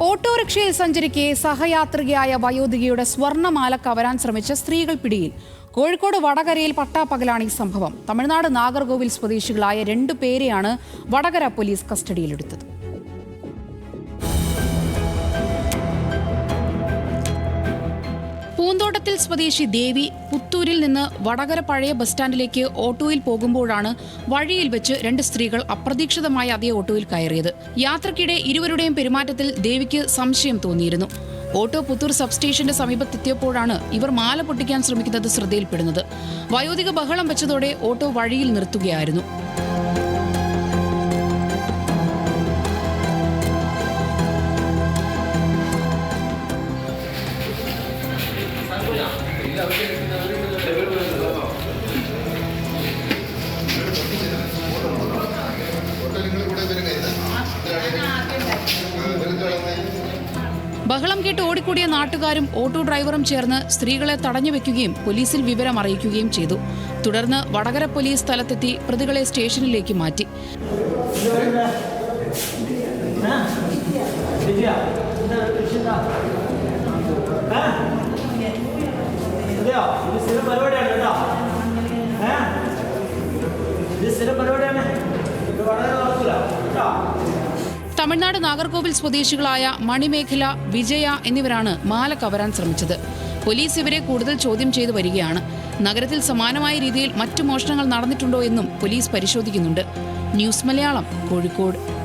ഓട്ടോറിക്ഷയിൽ സഞ്ചരിക്കെ സഹയാത്രികയായ വയോധികയുടെ സ്വർണമാല കവരാൻ ശ്രമിച്ച സ്ത്രീകൾ പിടിയിൽ. കോഴിക്കോട് വടകരയിൽ പട്ടാപ്പകലാണ് ഈ സംഭവം. തമിഴ്നാട് നാഗർകോവിൽ സ്വദേശികളായ രണ്ടു പേരെയാണ് വടകര പോലീസ് കസ്റ്റഡിയിലെടുത്തത്. പൂന്തോട്ടത്തിൽ സ്വദേശി ദേവി പുത്തൂരിൽ നിന്ന് വടകര പഴയ ബസ് സ്റ്റാൻഡിലേക്ക് ഓട്ടോയിൽ പോകുമ്പോഴാണ് വഴിയിൽ വെച്ച് രണ്ട് സ്ത്രീകൾ അപ്രതീക്ഷിതമായി അതേ ഓട്ടോയിൽ കയറിയത്. യാത്രക്കിടെ ഇരുവരുടെയും പെരുമാറ്റത്തിൽ ദേവിക്ക് സംശയം തോന്നിയിരുന്നു. ഓട്ടോ പുത്തൂർ സബ് സ്റ്റേഷന്റെ സമീപത്തെത്തിയപ്പോഴാണ് ഇവർ മാല പൊട്ടിക്കാൻ ശ്രമിക്കുന്നത് ശ്രദ്ധയിൽപ്പെടുന്നത്. വയോധിക ബഹളം വെച്ചതോടെ ഓട്ടോ വഴിയിൽ നിർത്തുകയായിരുന്നു. ബഹളം കേട്ട് ഓടിക്കൂടിയ നാട്ടുകാരും ഓട്ടോ ഡ്രൈവറും ചേർന്ന് സ്ത്രീകളെ തടഞ്ഞു വെക്കുകയും പോലീസിൽ വിവരം അറിയിക്കുകയും ചെയ്തു. തുടർന്ന് വടകര പോലീസ് സ്ഥലത്തെത്തി പ്രതികളെ സ്റ്റേഷനിലേക്ക് മാറ്റി. സ്ഥിരം പരിപാടിയാണ് കേട്ടോ. ഏ? ഇത് സ്ഥിരം പരിപാടിയാണ്. ഇത് വളരെ കേട്ടോ. തമിഴ്നാട് നാഗർകോവിൽ സ്വദേശികളായ മണിമേഖല വിജയ എന്നിവരാണ് മാല കവരാൻ ശ്രമിച്ചത്. പോലീസ് ഇവരെ കൂടുതൽ ചോദ്യം ചെയ്തു വരികയാണ്. നഗരത്തിൽ സമാനമായ രീതിയിൽ മറ്റു മോഷണങ്ങൾ നടന്നിട്ടുണ്ടോ എന്നും പോലീസ് പരിശോധിക്കുന്നുണ്ട്. ന്യൂസ് മലയാളം കോഴിക്കോട്.